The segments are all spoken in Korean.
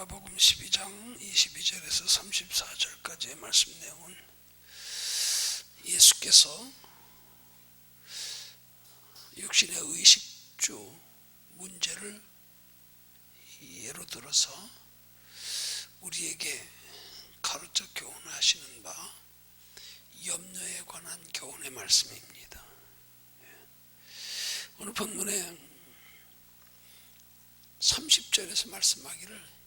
누가복음 12장 22절에서 34절까지의 말씀 내용은 예수께서 육신의 의식주 문제를 예로 들어서 우리에게 가르쳐 교훈하시는 바 염려에 관한 교훈의 말씀입니다. 오늘 본문에 30절에서 말씀하기를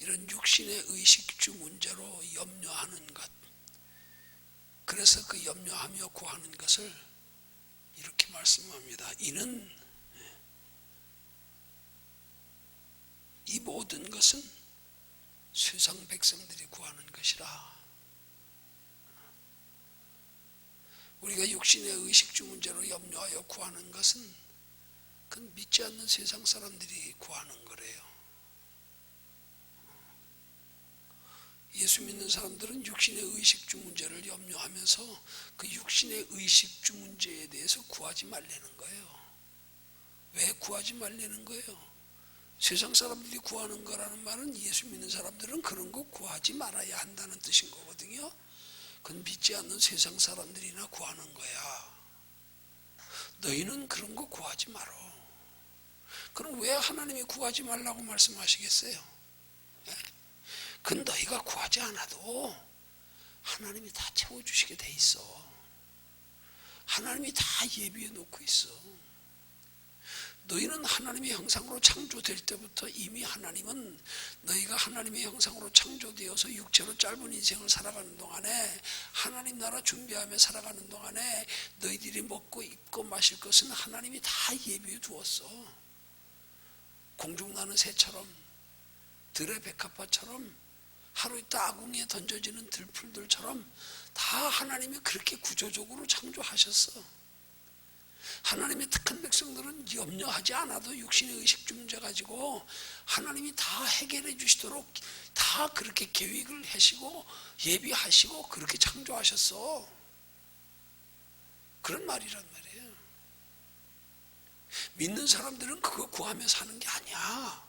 이런 육신의 의식주 문제로 염려하는 것 그래서 그 염려하며 구하는 것을 이렇게 말씀합니다. 이는 이 모든 것은 세상 백성들이 구하는 것이라. 우리가 육신의 의식주 문제로 염려하여 구하는 것은 그건 믿지 않는 세상 사람들이 구하는 거래요. 예수 믿는 사람들은 육신의 의식주 문제를 염려하면서 그 육신의 의식주 문제에 대해서 구하지 말라는 거예요. 왜 구하지 말라는 거예요? 세상 사람들이 구하는 거라는 말은 예수 믿는 사람들은 그런 거 구하지 말아야 한다는 뜻인 거거든요. 그건 믿지 않는 세상 사람들이나 구하는 거야. 너희는 그런 거 구하지 말어. 그럼 왜 하나님이 구하지 말라고 말씀하시겠어요? 예? 그건 너희가 구하지 않아도 하나님이 다 채워주시게 돼 있어. 하나님이 다 예비해 놓고 있어. 너희는 하나님의 형상으로 창조될 때부터 이미 하나님은 너희가 하나님의 형상으로 창조되어서 육체로 짧은 인생을 살아가는 동안에 하나님 나라 준비하며 살아가는 동안에 너희들이 먹고 입고 마실 것은 하나님이 다 예비해 두었어. 공중 나는 새처럼 들의 백합화처럼 하루 있다 아궁이에 던져지는 들풀들처럼 다 하나님이 그렇게 구조적으로 창조하셨어. 하나님의 특한 백성들은 염려하지 않아도 육신의 의식 문제 가지고 하나님이 다 해결해 주시도록 다 그렇게 계획을 하시고 예비하시고 그렇게 창조하셨어. 그런 말이란 말이에요. 믿는 사람들은 그거 구하며 사는 게 아니야.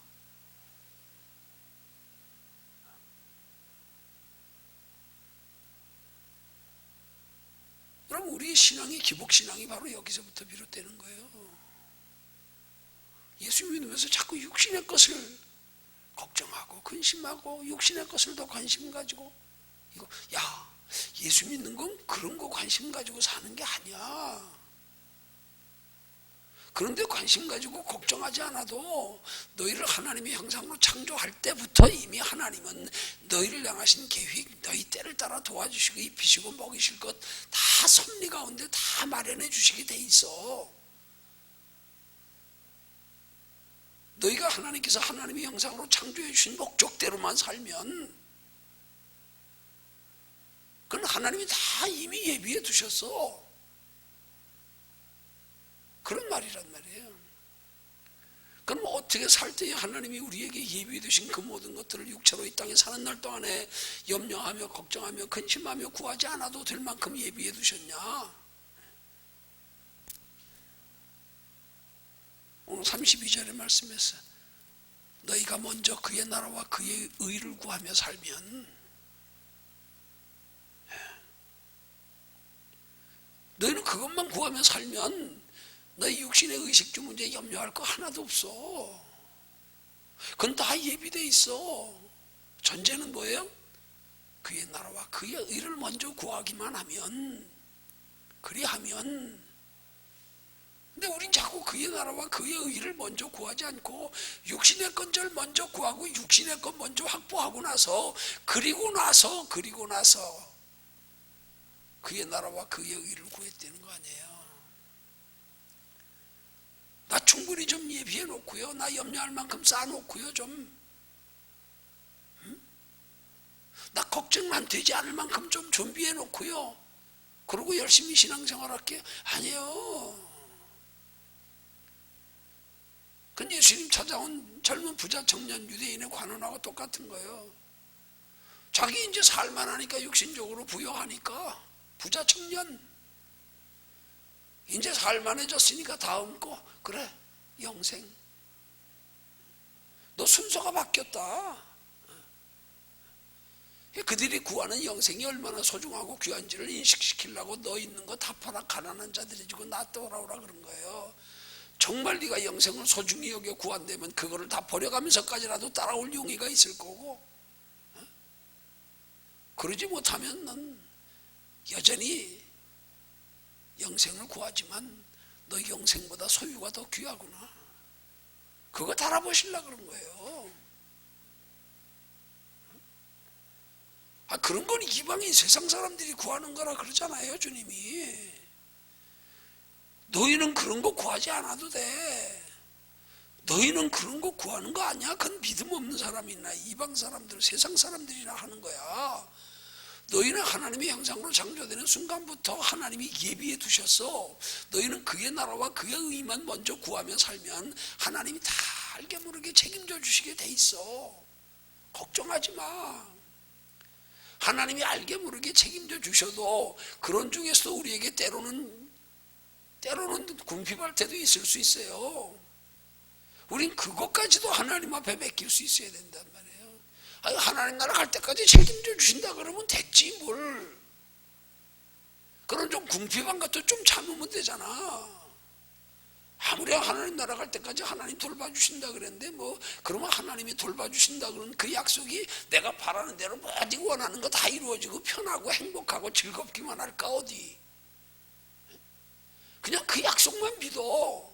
그럼 우리 신앙이 기복 신앙이 바로 여기서부터 비롯되는 거예요. 예수 믿으면서 자꾸 육신의 것을 걱정하고 근심하고 육신의 것을 더 관심 가지고 이거 야 예수 믿는 건 그런 거 관심 가지고 사는 게 아니야. 그런데 관심 가지고 걱정하지 않아도 너희를 하나님의 형상으로 창조할 때부터 이미 하나님은 너희를 향하신 계획, 너희 때를 따라 도와주시고 입히시고 먹이실 것 다 섭리 가운데 다 마련해 주시게 돼 있어. 너희가 하나님께서 하나님의 형상으로 창조해 주신 목적대로만 살면 그건 하나님이 다 이미 예비해 두셨어. 그런 말이란 말이에요. 그럼 어떻게 살 때에 하나님이 우리에게 예비해 두신 그 모든 것들을 육체로 이 땅에 사는 날 동안에 염려하며 걱정하며 근심하며 구하지 않아도 될 만큼 예비해 두셨냐? 오늘 32절의 말씀에서 너희가 먼저 그의 나라와 그의 의를 구하며 살면 예. 너희는 그것만 구하며 살면 너희 육신의 의식주 문제에 염려할 거 하나도 없어. 그건 다 예비돼 있어. 전제는 뭐예요? 그의 나라와 그의 의를 먼저 구하기만 하면 그리하면 근데 우린 자꾸 그의 나라와 그의 의를 먼저 구하지 않고 육신의 건절 먼저 구하고 육신의 것 먼저 확보하고 나서 그리고 나서 그리고 나서 그의 나라와 그의 의를 구했다는 거 아니에요. 나 충분히 좀 예비해 놓고요. 나 염려할 만큼 쌓아 놓고요. 좀. 응? 나 걱정만 되지 않을 만큼 좀 준비해 놓고요. 그러고 열심히 신앙생활 할게. 아니에요. 그건 예수님 찾아온 젊은 부자 청년 유대인의 관원하고 똑같은 거예요. 자기 이제 살만하니까 육신적으로 부여하니까 부자 청년 이제 살만해졌으니까 다음 거. 그래 영생. 너 순서가 바뀌었다. 그들이 구하는 영생이 얼마나 소중하고 귀한지를 인식시키려고 너 있는 거 다 팔아 가난한 자들이 지고 나 떠오라오라 그런 거예요. 정말 네가 영생을 소중히 여겨 구한다면 그거를 다 버려가면서까지라도 따라올 용의가 있을 거고. 어? 그러지 못하면 넌 여전히 영생을 구하지만 너 영생보다 소유가 더 귀하구나. 그거 달아보실라 그런 거예요. 아 그런 건 이방인 세상 사람들이 구하는 거라 그러잖아요, 주님이. 너희는 그런 거 구하지 않아도 돼. 너희는 그런 거 구하는 거 아니야? 그건 믿음 없는 사람이나 이방 사람들, 세상 사람들이나 하는 거야. 너희는 하나님의 형상으로 창조되는 순간부터 하나님이 예비해 두셨어. 너희는 그의 나라와 그의 의만 먼저 구하며 살면 하나님이 다 알게 모르게 책임져 주시게 돼 있어. 걱정하지 마. 하나님이 알게 모르게 책임져 주셔도 그런 중에서도 우리에게 때로는 때로는 궁핍할 때도 있을 수 있어요. 우린 그것까지도 하나님 앞에 맡길 수 있어야 된단 말이에요. 하나님 나라 갈 때까지 책임져 주신다 그러면 됐지 뭘. 그런 좀 궁핍한 것도 좀 참으면 되잖아. 아무리 하나님 나라 갈 때까지 하나님 돌봐주신다 그랬는데 뭐 그러면 하나님이 돌봐주신다 그러면 그 약속이 내가 바라는 대로 모든 원하는 거 다 이루어지고 편하고 행복하고 즐겁기만 할까 어디 그냥 그 약속만 믿어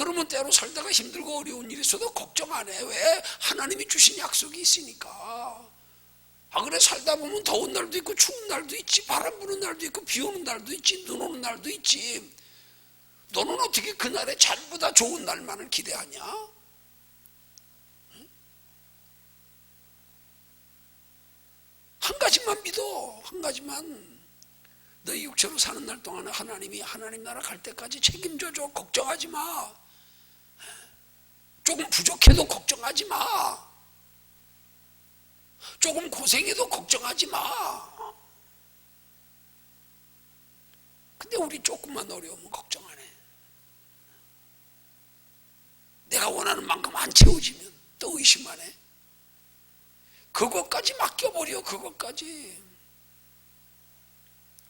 그러면 때로 살다가 힘들고 어려운 일이 있어도 걱정 안 해 왜? 하나님이 주신 약속이 있으니까 아 그래 살다 보면 더운 날도 있고 추운 날도 있지 바람 부는 날도 있고 비 오는 날도 있지 눈 오는 날도 있지 너는 어떻게 그날에 전부 다 좋은 날만을 기대하냐? 한 가지만 믿어. 한 가지만. 너희 육체로 사는 날 동안에 하나님이 하나님 나라 갈 때까지 책임져 줘. 걱정하지 마. 조금 부족해도 걱정하지 마. 조금 고생해도 걱정하지 마. 근데 우리 조금만 어려우면 걱정 안 해. 내가 원하는 만큼 안 채워지면 또 의심하네. 그것까지 맡겨버려, 그것까지.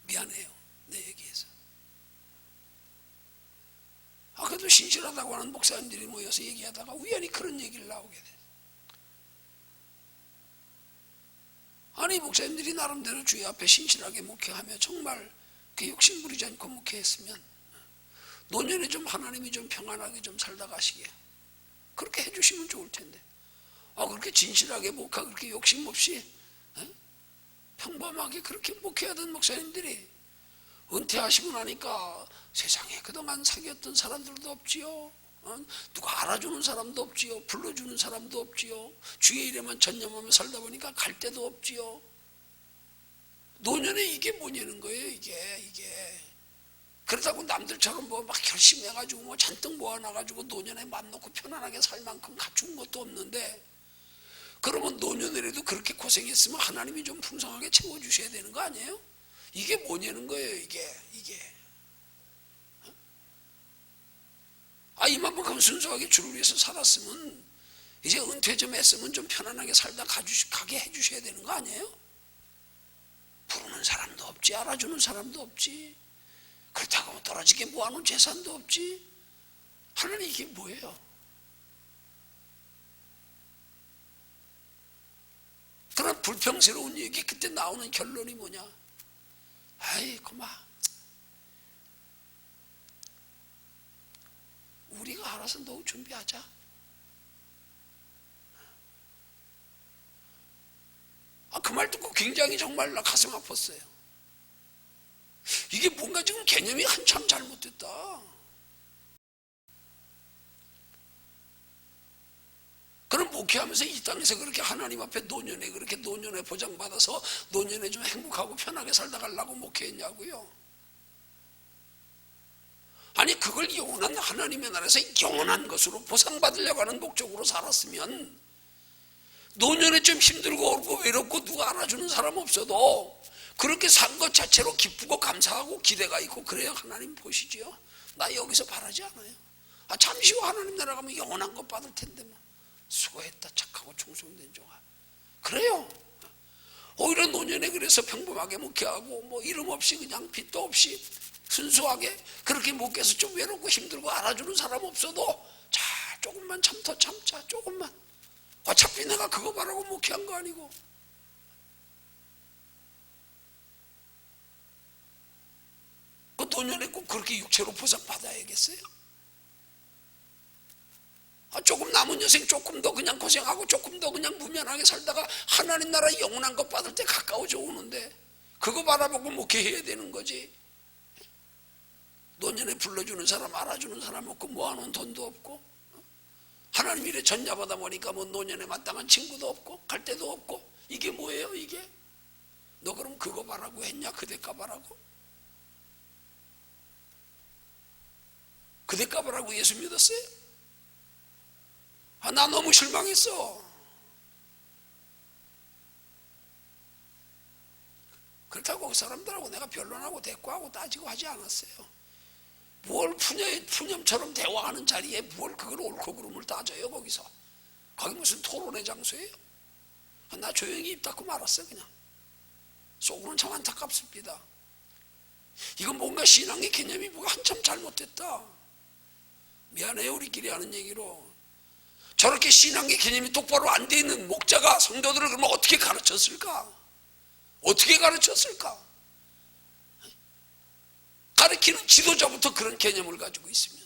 미안해요, 내 얘기에서. 아, 그래도 신실하다고 하는 목사님들이 모여서 얘기하다가 우연히 그런 얘기를 나오게 돼. 아니, 목사님들이 나름대로 주의 앞에 신실하게 목회하며 정말 그 욕심 부리지 않고 목회했으면 노년에 좀 하나님이 좀 평안하게 좀 살다 가시게. 그렇게 해주시면 좋을 텐데. 아, 그렇게 진실하게 목하, 그렇게 욕심 없이, 에? 평범하게 그렇게 목회하던 목사님들이 은퇴하시고 나니까 세상에 그동안 사귀었던 사람들도 없지요. 어? 누가 알아주는 사람도 없지요. 불러주는 사람도 없지요. 주의 일에만 전념하며 살다 보니까 갈 데도 없지요. 노년에 이게 뭐냐는 거예요, 이게, 이게. 그렇다고 남들처럼 뭐막 열심히 해가지고 뭐 잔뜩 모아놔가지고 노년에 맘 놓고 편안하게 살 만큼 갖춘 것도 없는데 그러면 노년에라도 그렇게 고생했으면 하나님이 좀 풍성하게 채워주셔야 되는 거 아니에요? 이게 뭐냐는 거예요, 이게, 이게. 아, 이만큼 순수하게 주를 위해서 살았으면 이제 은퇴 좀 했으면 좀 편안하게 살다 가주, 가게 해주셔야 되는 거 아니에요? 부르는 사람도 없지, 알아주는 사람도 없지. 그렇다고 뭐 떨어지게 모아놓은 재산도 없지. 하나님 이게 뭐예요? 그런 불평스러운 얘기 그때 나오는 결론이 뭐냐? 아이 그만 우리가 알아서 노후 준비하자. 아, 그 말 듣고 굉장히 정말 나 가슴 아팠어요. 이게 뭔가 지금 개념이 한참 잘못됐다. 그럼 목회하면서 이 땅에서 그렇게 하나님 앞에 노년에 그렇게 노년에 보장받아서 노년에 좀 행복하고 편하게 살다 가려고 목회했냐고요. 아니 그걸 영원한 하나님의 나라에서 영원한 것으로 보상받으려고 하는 목적으로 살았으면 노년에 좀 힘들고 어렵고 외롭고 누가 알아주는 사람 없어도 그렇게 산 것 자체로 기쁘고 감사하고 기대가 있고 그래야 하나님 보시지요. 나 여기서 바라지 않아요. 아 잠시 후 하나님 나라 가면 영원한 것 받을 텐데 뭐 수고했다 착하고 충성된 종아. 그래요. 오히려 노년에 그래서 평범하게 묵혀하고 뭐 이름 없이 그냥 빚도 없이 순수하게 그렇게 묵혀서 좀 외롭고 힘들고 알아주는 사람 없어도 자 조금만 참더 참자 조금만 어차피 내가 그거 바라고 묵혀한 거 아니고 그 노년에 꼭 그렇게 육체로 보상받아야겠어요? 아, 조금 남은 여생 조금 더 그냥 고생하고 조금 더 그냥 무면하게 살다가 하나님 나라 영원한 것 받을 때 가까워져 오는데 그거 바라보고 목회해야 되는 거지? 노년에 불러주는 사람 알아주는 사람 없고 모아놓은 돈도 없고 하나님 일에 전야받아 보니까 뭐 노년에 마땅한 친구도 없고 갈 데도 없고 이게 뭐예요 이게? 너 그럼 그거 바라고 했냐? 그 대가 바라고? 그 대가 바라고 예수 믿었어요? 아, 나 너무 실망했어. 그렇다고 그 사람들하고 내가 변론하고 대꾸하고 따지고 하지 않았어요. 뭘 푸념, 푸념처럼 대화하는 자리에 뭘 그걸 옳고 그름을 따져요, 거기서. 거기 무슨 토론의 장소예요? 아, 나 조용히 입 닫고 말았어, 그냥. 속으로는 참 안타깝습니다. 이건 뭔가 신앙의 개념이 뭐가 한참 잘못됐다. 미안해요, 우리끼리 하는 얘기로. 저렇게 신앙의 개념이 똑바로 안 돼 있는 목자가 성도들을 그러면 어떻게 가르쳤을까? 어떻게 가르쳤을까? 가르치는 지도자부터 그런 개념을 가지고 있으면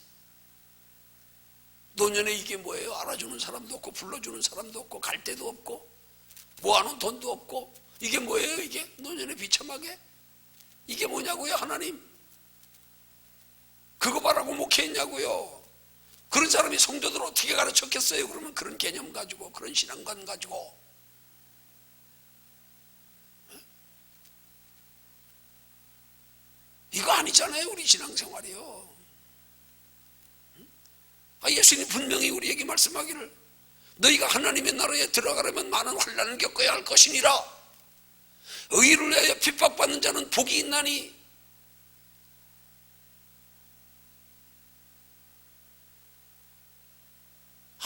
노년에 이게 뭐예요? 알아주는 사람도 없고 불러주는 사람도 없고 갈 데도 없고 모아놓은 돈도 없고 이게 뭐예요? 이게 노년에 비참하게 이게 뭐냐고요? 하나님 그거 바라고 목회했냐고요? 그런 사람이 성도들 어떻게 가르쳤겠어요? 그러면 그런 개념 가지고 그런 신앙관 가지고. 이거 아니잖아요 우리 신앙생활이요. 아, 예수님 분명히 우리에게 말씀하기를 너희가 하나님의 나라에 들어가려면 많은 환란을 겪어야 할 것이니라. 의를 위하여 핍박받는 자는 복이 있나니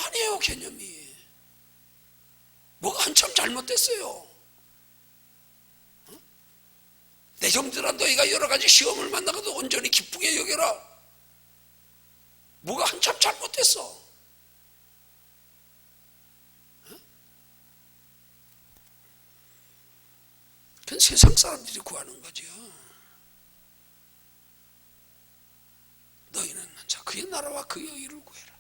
아니에요 개념이. 뭐가 한참 잘못됐어요? 어? 내 형들아 너희가 여러 가지 시험을 만나고도 온전히 기쁘게 여겨라. 뭐가 한참 잘못됐어? 어? 그건 세상 사람들이 구하는 거죠. 너희는 자 그의 나라와 그의 의를 구해라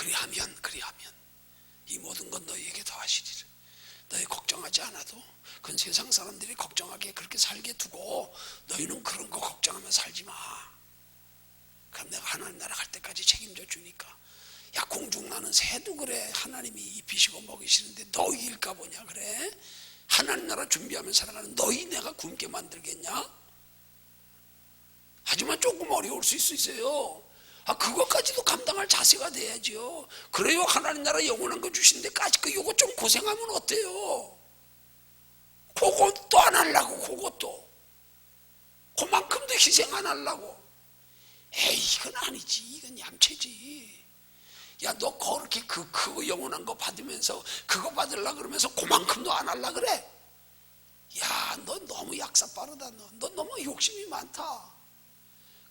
그리하면 그리하면 이 모든 건 너희에게 더하시리라. 너희 걱정하지 않아도 그건 세상 사람들이 걱정하게 그렇게 살게 두고 너희는 그런 거 걱정하며 살지 마. 그럼 내가 하나님 나라 갈 때까지 책임져 주니까. 야 공중 나는 새도 그래. 하나님이 입히시고 먹이시는데 너희일까 보냐? 그래? 하나님 나라 준비하며 살아가는 너희 내가 굶게 만들겠냐? 하지만 조금 어려울 수 있어요 아, 그것까지도 감당할 자세가 돼야지요. 그래요. 하나님 나라 영원한 거 주신데까지 그 요거 좀 고생하면 어때요? 그것도 안 하려고, 그것도. 그만큼도 희생 안 하려고. 에이, 이건 아니지. 이건 얌체지. 야, 너 그렇게 그 크고 영원한 거 받으면서 그거 받으려 그러면서 그만큼도 안 하려 그래? 야, 너 너무 약사 빠르다. 너, 너 너무 욕심이 많다.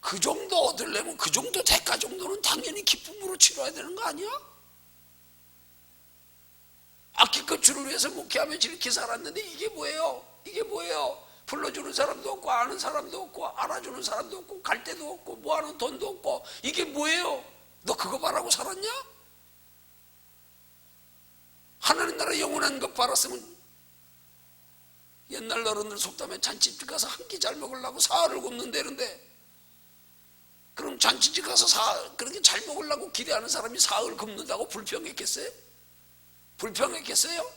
그 정도 얻으려면 그 정도 대가 정도는 당연히 기쁨으로 치러야 되는 거 아니야? 아끼껏 주를 위해서 목회하며 이렇게 살았는데 이게 뭐예요? 이게 뭐예요? 불러주는 사람도 없고 아는 사람도 없고 알아주는 사람도 없고 갈 데도 없고 뭐하는 돈도 없고 이게 뭐예요? 너 그거 바라고 살았냐? 하나님 나라 영원한 것 바랐으면 옛날 어른들 속담에 잔치집 가서 한 끼 잘 먹으려고 사흘을 굽는다는데 그럼 잔치집 가서 사, 그렇게 잘 먹으려고 기대하는 사람이 사흘 굶는다고 불평했겠어요? 불평했겠어요?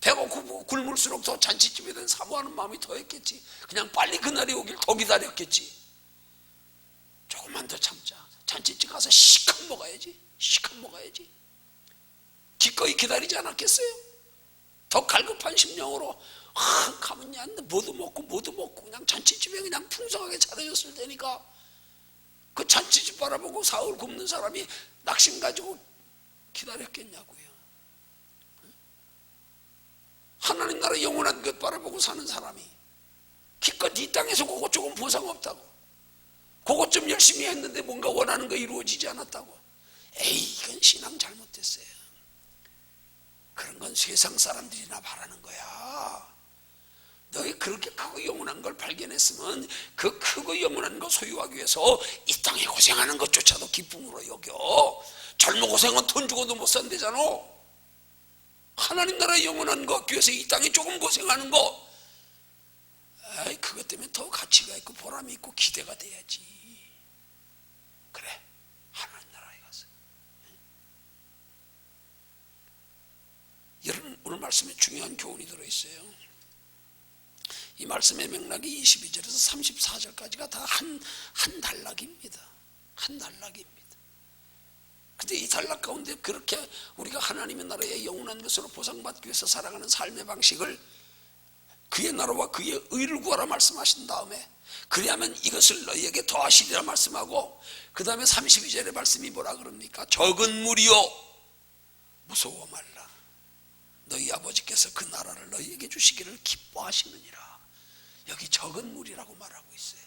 배고프고 굶을수록 더 잔치집에 대한 사모하는 마음이 더했겠지. 그냥 빨리 그날이 오길 더 기다렸겠지. 조금만 더 참자. 잔치집 가서 시컷 먹어야지. 시컷 먹어야지. 기꺼이 기다리지 않았겠어요? 더 갈급한 심령으로 아, 가면 야 모두 먹고 모두 먹고 그냥 잔치집에 그냥 풍성하게 차려졌을 테니까 그 잔치집 바라보고 사흘 굶는 사람이 낙심 가지고 기다렸겠냐고요. 하나님 나라 영원한 것 바라보고 사는 사람이 기껏 이 땅에서 그것 조금 보상 없다고 그것 좀 열심히 했는데 뭔가 원하는 거 이루어지지 않았다고. 에이 이건 신앙 잘못됐어요. 그런 건 세상 사람들이나 바라는 거야 너희 그렇게 크고 영원한 걸 발견했으면 그 크고 영원한 거 소유하기 위해서 이 땅에 고생하는 것조차도 기쁨으로 여겨. 젊은 고생은 돈 주고도 못 산대잖아. 하나님 나라 영원한 거 얻기 위해서 이 땅에 조금 고생하는 거 아이 그것 때문에 더 가치가 있고 보람이 있고 기대가 돼야지. 그래 하나님 나라에 가서. 여러분 오늘 말씀에 중요한 교훈이 들어있어요 이 말씀의 맥락이 22절에서 34절까지가 다 한 한 단락입니다. 한 단락입니다. 근데 이 단락 가운데 그렇게 우리가 하나님의 나라의 영원한 것으로 보상받기 위해서 살아가는 삶의 방식을 그의 나라와 그의 의를 구하라 말씀하신 다음에 그리하면 이것을 너희에게 더하시리라 말씀하고 그 다음에 32절의 말씀이 뭐라 그럽니까? 적은 무리요. 무서워 말라. 너희 아버지께서 그 나라를 너희에게 주시기를 기뻐하시느니라 여기 적은 무리라고 말하고 있어요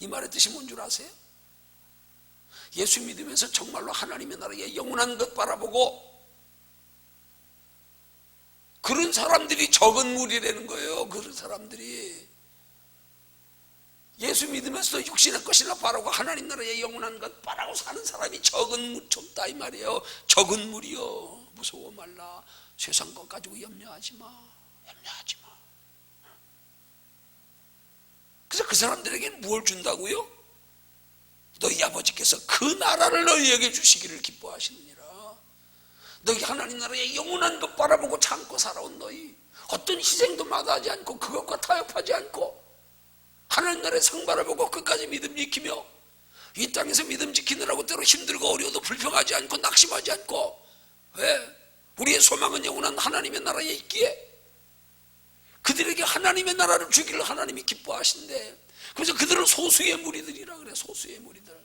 이 말의 뜻이 뭔 줄 아세요? 예수 믿으면서 정말로 하나님의 나라의 영원한 것 바라보고 그런 사람들이 적은 무리라는 거예요. 그런 사람들이 예수 믿으면서 육신의 것이나 바라고 하나님 나라의 영원한 것 바라고 사는 사람이 적은 무 좁다 이 말이에요. 적은 무리요. 무서워 말라. 세상 것 가지고 염려하지 마. 염려하지 마. 그래서 그 사람들에게는 무엇을 준다고요? 너희 아버지께서 그 나라를 너희에게 주시기를 기뻐하시느니라. 너희 하나님 나라의 영원한 것 바라보고 참고 살아온 너희 어떤 희생도 마다하지 않고 그것과 타협하지 않고 하나님 나라의 상 바라보고 끝까지 믿음 지키며 이 땅에서 믿음 지키느라고 때로 힘들고 어려워도 불평하지 않고 낙심하지 않고 왜? 우리의 소망은 영원한 하나님의 나라에 있기에 그들에게 하나님의 나라를 주기를 하나님이 기뻐하신대. 그래서 그들은 소수의 무리들이라 그래 소수의 무리들.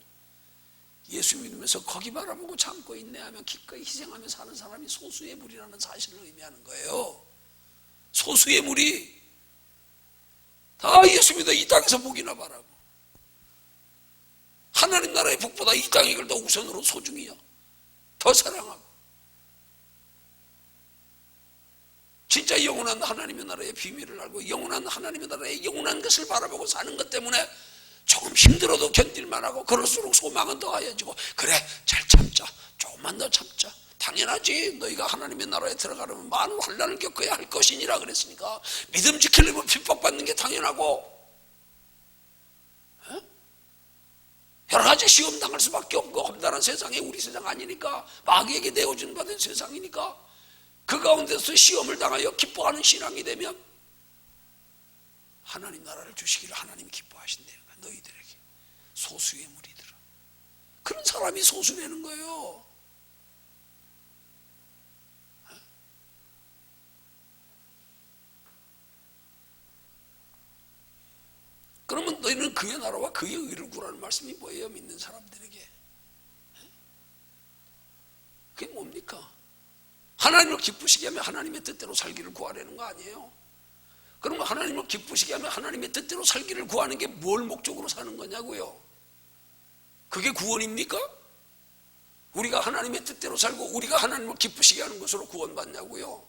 예수 믿으면서 거기 바라보고 참고 인내하며 기꺼이 희생하며 사는 사람이 소수의 무리라는 사실을 의미하는 거예요. 소수의 무리. 다 예수 믿어 이 땅에서 복이나 바라고. 하나님 나라의 복보다 이 땅의 걸 더 우선으로 소중히요 더 사랑하고 진짜 영원한 하나님의 나라의 비밀을 알고 영원한 하나님의 나라의 영원한 것을 바라보고 사는 것 때문에 조금 힘들어도 견딜만 하고 그럴수록 소망은 더하여지고 그래 잘 참자. 조금만 더 참자. 당연하지. 너희가 하나님의 나라에 들어가려면 많은 환란을 겪어야 할 것이니라 그랬으니까. 믿음 지키려면 핍박받는 게 당연하고 에? 여러 가지 시험 당할 수밖에 없고 험난한 세상에 우리 세상 아니니까 마귀에게 내어준 받은 세상이니까 그 가운데서 시험을 당하여 기뻐하는 신앙이 되면 하나님 나라를 주시기를 하나님이 기뻐하신대요. 너희들에게 소수의 무리들아. 그런 사람이 소수라는 거예요. 그러면 너희는 그의 나라와 그의 의를 구하는 말씀이 뭐예요? 믿는 사람들에게. 그게 뭡니까? 하나님을 기쁘시게 하면 하나님의 뜻대로 살기를 구하려는 거 아니에요? 그러면 하나님을 기쁘시게 하면 하나님의 뜻대로 살기를 구하는 게 뭘 목적으로 사는 거냐고요? 그게 구원입니까? 우리가 하나님의 뜻대로 살고 우리가 하나님을 기쁘시게 하는 것으로 구원받냐고요?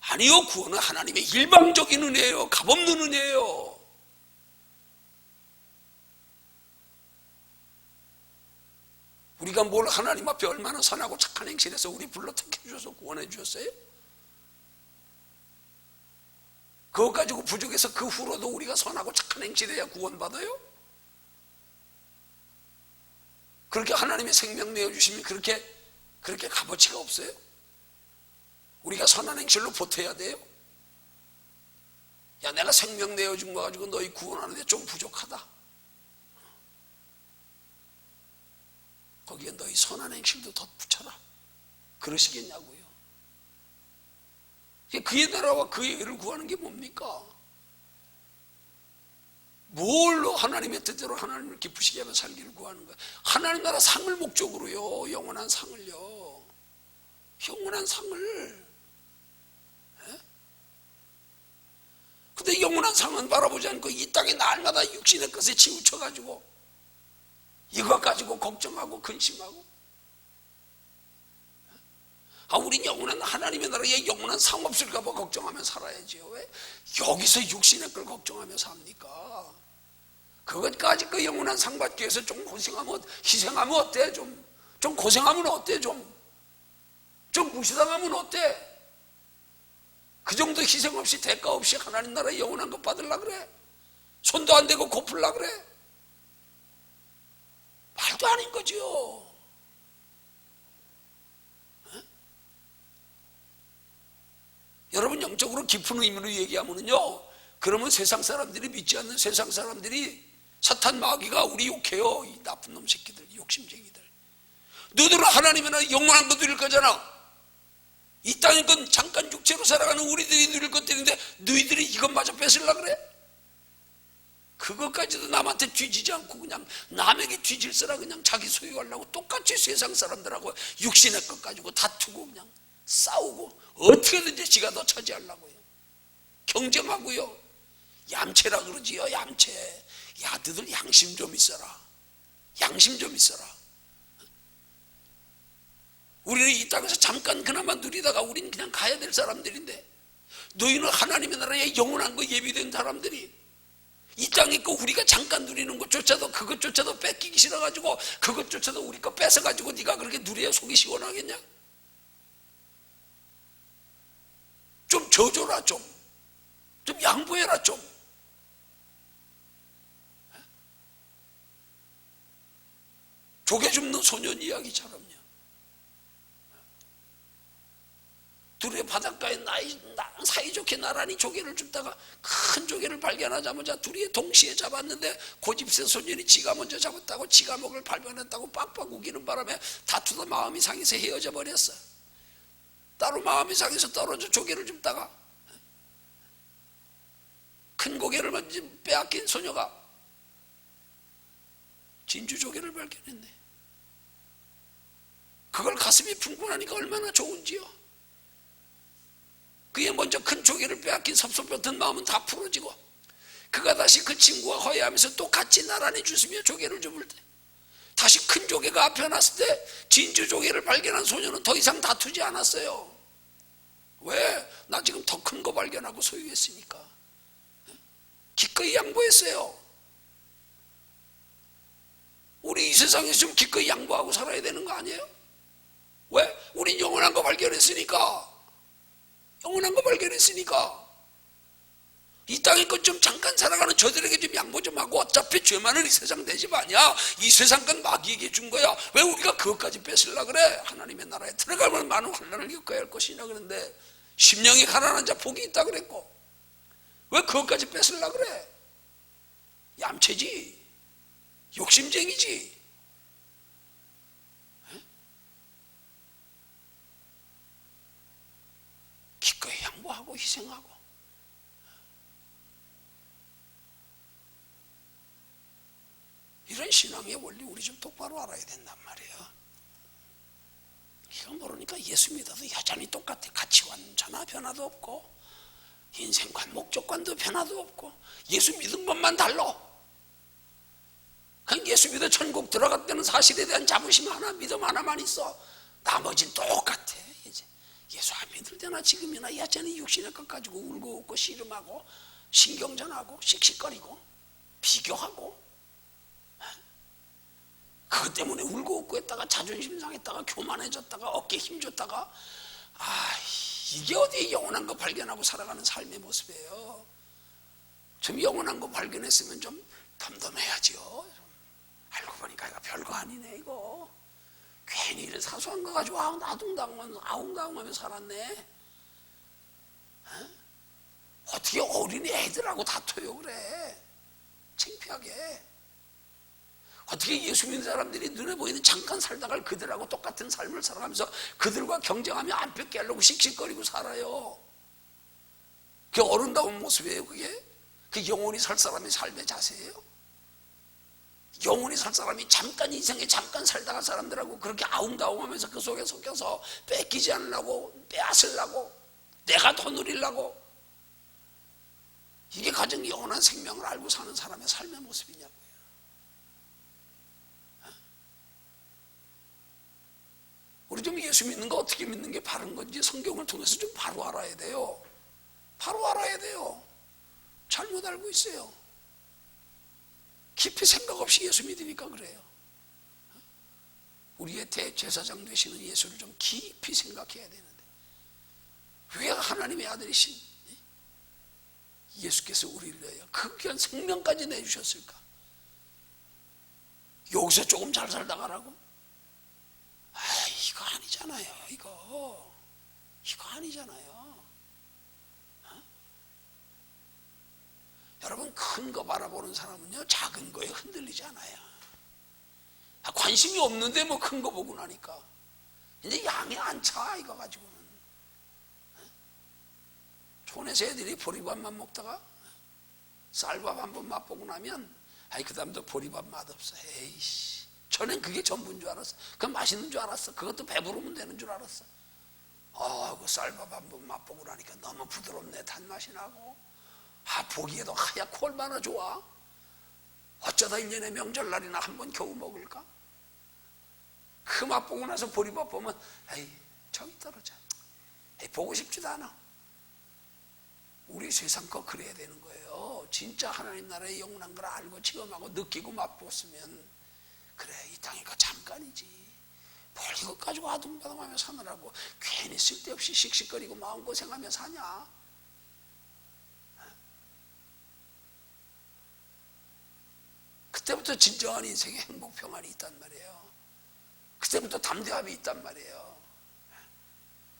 아니요, 구원은 하나님의 일방적인 은혜예요. 값없는 은혜예요. 우리가 뭘 하나님 앞에 얼마나 선하고 착한 행실해서 우리 불러 택해 주셔서 구원해 주셨어요? 그것 가지고 부족해서 그 후로도 우리가 선하고 착한 행실해야 구원받아요? 그렇게 하나님의 생명 내어주시면 그렇게, 그렇게 값어치가 없어요? 우리가 선한 행실로 보태야 돼요? 야, 내가 생명 내어준 거 가지고 너희 구원하는데 좀 부족하다. 거기에 너희 선한 행실도 덧붙여라. 그러시겠냐고요. 그의 나라와 그의 의를 구하는 게 뭡니까? 뭘로 하나님의 뜻대로 하나님을 기쁘시게 하며 살기를 구하는 거야? 하나님 나라 상을 목적으로요. 영원한 상을요. 영원한 상을. 에? 근데 영원한 상은 바라보지 않고 이 땅에 날마다 육신의 것에 치우쳐가지고 이것 가지고 걱정하고 근심하고 아, 우린 영원한 하나님의 나라에 영원한 상 없을까 봐 걱정하며 살아야지요. 왜? 여기서 육신의 걸 걱정하며 삽니까? 그것까지 그 영원한 상 받기 위해서 좀 고생하면, 희생하면 어때? 좀, 좀 고생하면 어때? 좀, 좀 무시당하면 어때? 그 정도 희생 없이 대가 없이 하나님 나라의 영원한 것 받으려 그래? 손도 안 대고 고플라 그래? 말도 아닌 거지요. 여러분 영적으로 깊은 의미로 얘기하면요. 그러면 세상 사람들이 믿지 않는 세상 사람들이 사탄 마귀가 우리 욕해요. 이 나쁜 놈 새끼들, 욕심쟁이들. 너들은 하나님의 나라 영원한 거 누릴 거잖아. 이 땅의 건 잠깐 육체로 살아가는 우리들이 누릴 것들인데 너희들이 이것마저 뺏으려 그래? 그것까지도 남한테 뒤지지 않고 그냥 남에게 뒤질 쓰라 그냥 자기 소유하려고 똑같이 세상 사람들하고 육신의 것 가지고 다투고 그냥 싸우고 어떻게든지 지가 더 차지하려고 요. 경쟁하고요. 얌체라 그러지요. 얌체. 야, 너들 양심 좀 있어라. 양심 좀 있어라. 우리는 이 땅에서 잠깐 그나마 누리다가 우리는 그냥 가야 될 사람들인데 너희는 하나님의 나라에 영원한 거 예비된 사람들이 이 땅에 있고 우리가 잠깐 누리는 것조차도 그것조차도 뺏기기 싫어가지고 그것조차도 우리 거 뺏어가지고 네가 그렇게 누려야 속이 시원하겠냐? 좀 져줘라 좀. 좀 양보해라 좀. 조개 줍는 소년 이야기처럼 요. 둘이 바닷가에 나이, 나, 사이좋게 나란히 조개를 줍다가 큰 조개를 발견하자마자 둘이 동시에 잡았는데 고집세 소년이 지가 먼저 잡았다고 지가 먹을 발견했다고 빡빡 우기는 바람에 다투다 마음이 상해서 헤어져 버렸어. 따로 마음이 상해서 떨어져 조개를 줍다가 큰 고개를 먼저 빼앗긴 소녀가 진주 조개를 발견했네. 그걸 가슴이 풍부하니까 얼마나 좋은지요. 그게 먼저 큰 조개를 빼앗긴 섭섭했던 마음은 다 풀어지고 그가 다시 그 친구와 화해하면서 또 같이 나란히 주시며 조개를 줍을 때 다시 큰 조개가 앞에 났을 때 진주 조개를 발견한 소녀는 더 이상 다투지 않았어요. 왜? 나 지금 더 큰 거 발견하고 소유했으니까. 기꺼이 양보했어요. 우리 이 세상에서 좀 기꺼이 양보하고 살아야 되는 거 아니에요? 왜? 우린 영원한 거 발견했으니까. 영원한 거 발견했으니까. 이 땅에 것좀 잠깐 살아가는 저들에게 좀 양보 좀 하고 어차피 죄 많은 이 세상 내집 아니야. 이 세상 건 마귀에게 준 거야. 왜 우리가 그것까지 뺏으려 그래? 하나님의 나라에 들어가면 많은 환란을 겪어야 할 것이냐 그런데 심령이 가난한 자 복이 있다 그랬고 왜 그것까지 뺏으려 그래? 얌체지. 욕심쟁이지. 기꺼이 양보하고 희생하고 이런 신앙의 원리 우리 좀 똑바로 알아야 된단 말이에요. 이거 모르니까 예수 믿어도 여전히 똑같아. 가치관 전화 변화도 없고 인생관 목적관도 변화도 없고 예수 믿은 것만 달라. 그냥 예수 믿어 천국 들어갔다는 사실에 대한 자부심 하나 믿음 하나만 있어. 나머지는 똑같아. 이제 예수 안 믿을 때나 지금이나 여전히 육신의 것 가지고 울고 웃고 씨름하고 신경전하고 씩씩거리고 비교하고 그것 때문에 울고 웃고 했다가 자존심 상했다가 교만해졌다가 어깨 힘줬다가 아 이게 어디 영원한 거 발견하고 살아가는 삶의 모습이에요. 좀 영원한 거 발견했으면 좀 덤덤해야지요. 좀 알고 보니까 이거 별거 아니네 이거 사소한 거 가지고 아웅 아둥다웅하면서 아웅다웅하며 살았네 어? 어떻게 어린이 애들하고 다퉈요 그래 창피하게 어떻게 예수 믿는 사람들이 눈에 보이는 잠깐 살다가 그들하고 똑같은 삶을 살아가면서 그들과 경쟁하며 안 뺏게 하려고 씩씩거리고 살아요. 그게 어른다운 모습이에요, 그게? 그 영원히 살 사람의 삶의 자세예요? 영원히 살 사람이 잠깐 인생에 잠깐 살다가 사람들하고 그렇게 아웅다웅하면서 그 속에 속여서 뺏기지 않으려고 빼앗으려고 내가 더 누리려고 이게 가장 영원한 생명을 알고 사는 사람의 삶의 모습이냐고요. 우리 좀 예수 믿는 거 어떻게 믿는 게 바른 건지 성경을 통해서 좀 바로 알아야 돼요. 바로 알아야 돼요. 잘못 알고 있어요. 깊이 생각 없이 예수 믿으니까 그래요. 우리의 대제사장 되시는 예수를 좀 깊이 생각해야 되는데 왜 하나님의 아들이신 예수께서 우리를 위하여 그 귀한 생명까지 내주셨을까? 여기서 조금 잘 살다 가라고? 아, 이거 아니잖아요. 이거 이거 아니잖아요. 어? 여러분 큰 거 바라보는 사람은요 작은 거에 흔들리지 않아요. 아, 관심이 없는데 뭐 큰 거 보고 나니까. 이제 양이 안 차 이거 가지고는. 어? 촌에서 애들이 보리밥만 먹다가 쌀밥 한 번 맛보고 나면 아이 그 다음부터 보리밥 맛없어. 에이씨. 전엔 그게 전부인 줄 알았어. 그 맛있는 줄 알았어. 그것도 배부르면 되는 줄 알았어. 아그 쌀밥 한 번 맛보고 나니까 너무 부드럽네 단맛이 나고 아 보기에도 하얗고 얼마나 좋아? 어쩌다 1년에 명절날이나 한 번 겨우 먹을까? 그 맛보고 나서 보리밥 보면 에이 정이 떨어져. 에이, 보고 싶지도 않아. 우리 세상 거 그래야 되는 거예요. 진짜 하나님 나라의 영원한 걸 알고 체험하고 느끼고 맛보았으면 그래 이 땅이 거 잠깐이지. 뭘 이것 가지고 아둥바둥하며 사느라고 괜히 쓸데없이 씩씩거리고 마음고생하며 사냐 그때부터 진정한 인생의 행복 평안이 있단 말이에요. 그때부터 담대함이 있단 말이에요.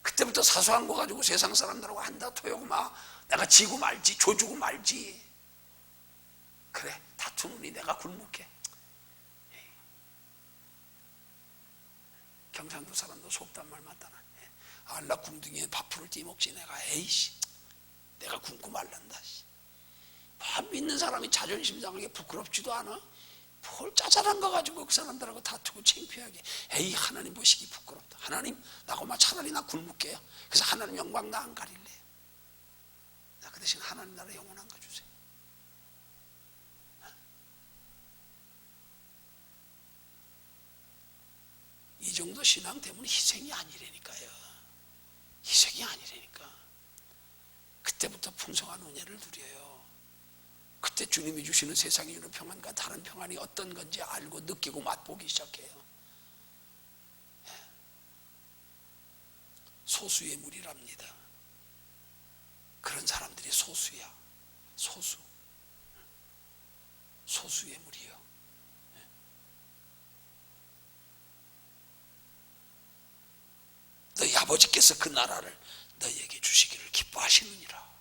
그때부터 사소한 거 가지고 세상 사람들하고 한다 토요고 막 내가 지고 말지 조주고 말지. 그래 다투느니 내가 굴묵해. 경상도 사람도 속단 말 맞다나. 알라 궁둥이에 밥풀을 띠먹지 내가. 에이씨. 내가 굶고 말란다 밥 믿는 사람이 자존심 상하게 부끄럽지도 않아 뭘 짜잘한 거 가지고 그 사람들하고 다투고 창피하게. 에이 하나님 보시기 부끄럽다. 하나님 나고마 차라리 나 굶을게요. 그래서 하나님 영광 나 안 가릴래요 나그 대신 하나님 나라 영원한 거 주세요. 이 정도 신앙 때문에 희생이 아니라니까요. 희생이 아니라니까. 그때부터 풍성한 은혜를 누려요 그때 주님이 주시는 세상에 있는 평안과 다른 평안이 어떤 건지 알고 느끼고 맛보기 시작해요. 예. 소수의 무리랍니다. 그런 사람들이 소수야. 소수. 소수의 무리요. 예. 너희 아버지께서 그 나라를 너희에게 주시기를 기뻐하시느니라.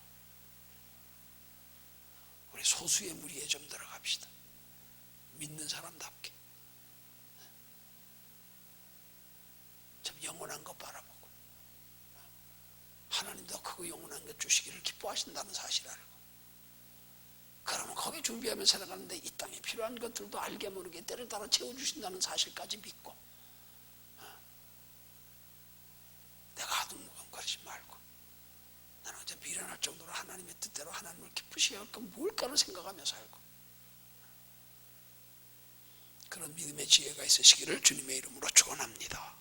우리 소수의 무리에 좀 들어갑시다. 믿는 사람답게. 좀 영원한 것 바라보고. 하나님도 크고 영원한 것 주시기를 기뻐하신다는 사실을 알고. 그러면 거기 준비하며 살아가는데 이 땅에 필요한 것들도 알게 모르게 때를 따라 채워주신다는 사실까지 믿고. 내가 아둥거리지 말고. 나는 이제 미련할 정도로 하나님의 뜻대로 하나님을 기쁘시게 할까 뭘까를 생각하며 살고 그런 믿음의 지혜가 있으시기를 주님의 이름으로 축원합니다.